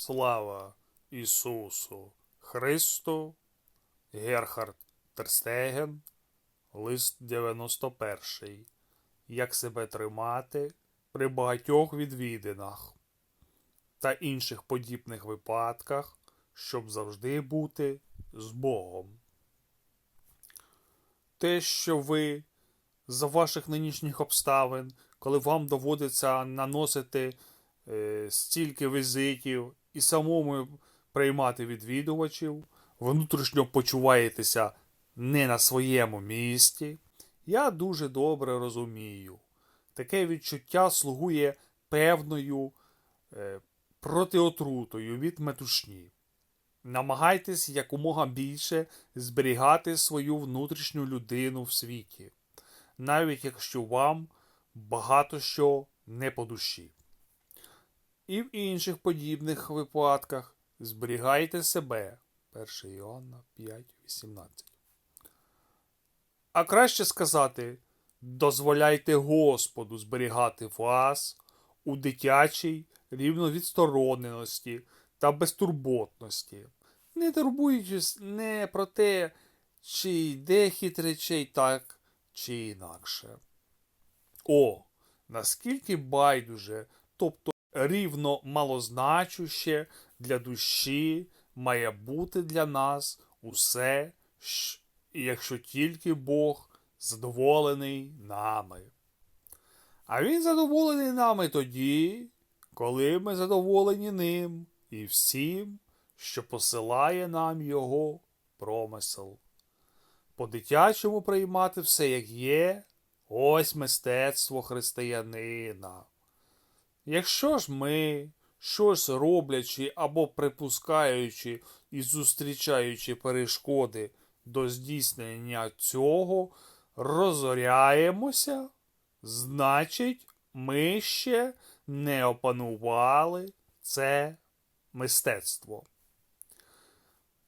Слава Ісусу Христу, Герхард Терстеген, лист 91. Як себе тримати при багатьох відвідинах та інших подібних випадках, щоб завжди бути з Богом. Те, що ви за ваших нинішніх обставин, коли вам доводиться наносити е, стільки візитів і самому приймати відвідувачів, внутрішньо почуваєтеся не на своєму місці, я дуже добре розумію. Таке відчуття слугує певною е, протиотрутою від метушні. Намагайтесь якомога більше зберігати свою внутрішню людину в світі, навіть якщо вам багато що не по душі. І в інших подібних випадках зберігайте себе. 1 Іоанна 5,18. А краще сказати, дозволяйте Господу зберігати вас у дитячій рівновідстороненості та безтурботності, не турбуючись не про те, чи йде хід речей так, чи інакше. О, наскільки байдуже, тобто рівно малозначуще для душі має бути для нас усе, якщо тільки Бог задоволений нами. А він задоволений нами тоді, коли ми задоволені ним і всім, що посилає нам його промисел. По-дитячому приймати все як є, ось мистецтво християнина. Якщо ж ми, щось роблячи або припускаючи і зустрічаючи перешкоди до здійснення цього, розоряємося, значить, ми ще не опанували це мистецтво.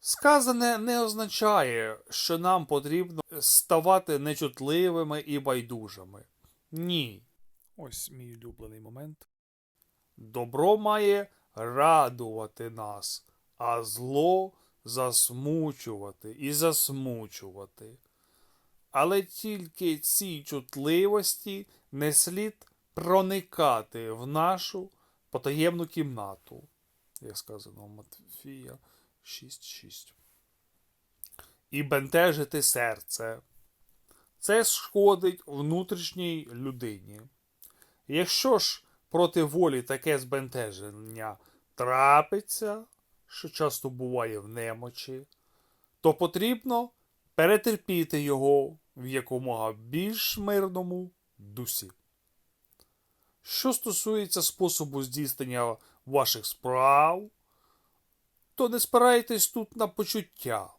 Сказане не означає, що нам потрібно ставати нечутливими і байдужими. Ні. Ось мій улюблений момент. Добро має радувати нас, а зло засмучувати і засмучувати. Але тільки цій чутливості не слід проникати в нашу потаємну кімнату, як сказано Матфія 6.6. І бентежити серце. Це шкодить внутрішній людині. Якщо ж проти волі таке збентеження трапиться, що часто буває в немочі, то потрібно перетерпіти його в якомога більш мирному дусі. Що стосується способу здійснення ваших справ, то не спирайтесь тут на почуття.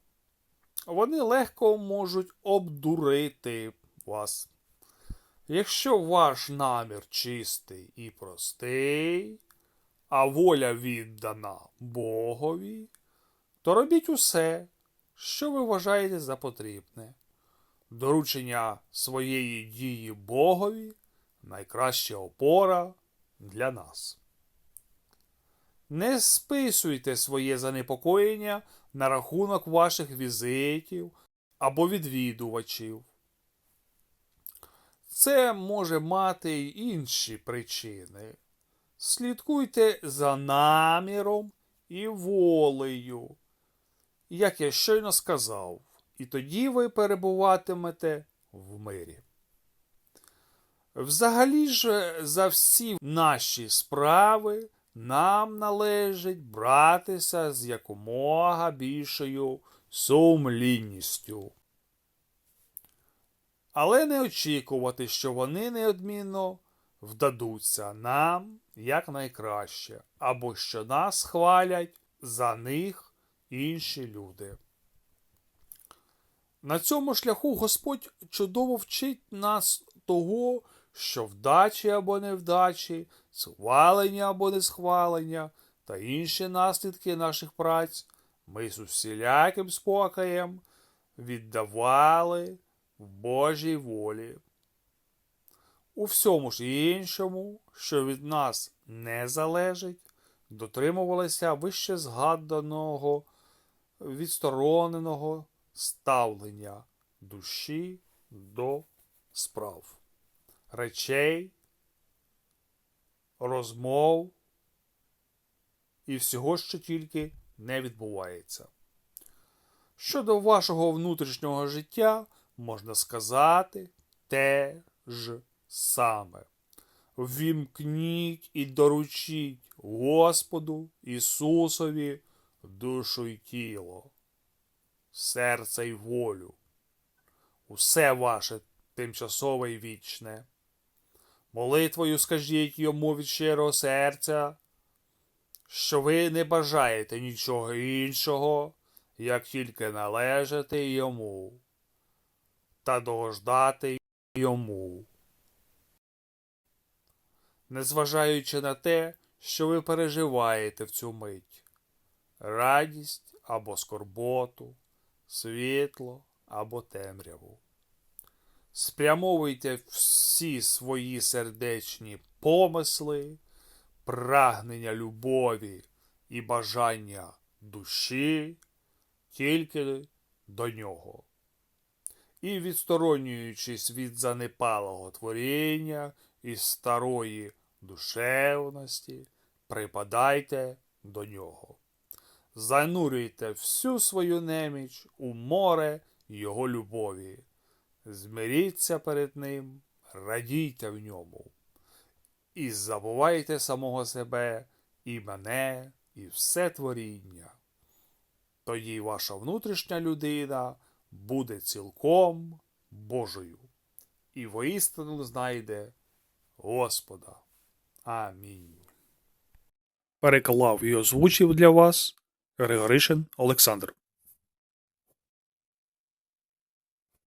Вони легко можуть обдурити вас. Якщо ваш намір чистий і простий, а воля віддана Богові, то робіть усе, що ви вважаєте за потрібне. Доручення своєї дії Богові найкраща опора для нас. Не списуйте своє занепокоєння на рахунок ваших візитів або відвідувачів. Це може мати й інші причини. Слідкуйте за наміром і волею, як я щойно сказав, і тоді ви перебуватимете в мирі. Взагалі ж за всі наші справи нам належить братися з якомога більшою сумлінністю. Але не очікувати, що вони неодмінно вдадуться нам якнайкраще, або що нас хвалять за них інші люди. На цьому шляху Господь чудово вчить нас того, що вдачі або невдачі, схвалення або несхвалення та інші наслідки наших праць ми з усіляким спокоєм віддавали в Божій волі. У всьому ж іншому, що від нас не залежить, дотримувалися вище згаданого відстороненого ставлення душі до справ, речей, розмов і всього, що тільки не відбувається. Щодо вашого внутрішнього життя можна сказати те ж саме. Ввімкніть і доручіть Господу Ісусові душу й тіло, серце й волю, усе ваше тимчасове й вічне. Молитвою скажіть йому від щирого серця, що ви не бажаєте нічого іншого, як тільки належати йому та догождати йому. Незважаючи на те, що ви переживаєте в цю мить радість або скорботу, світло або темряву. Спрямовуйте всі свої сердечні помисли, прагнення любові і бажання душі тільки до нього. І відсторонюючись від занепалого творіння і старої душевності, припадайте до нього. Занурюйте всю свою неміч у море його любові. Змиріться перед ним, радійте в ньому. І забувайте самого себе, і мене, і все творіння. Тоді ваша внутрішня людина буде цілком Божою і воістину знайде Господа. Амінь. Переклав і озвучив для вас Григоришин Олександр.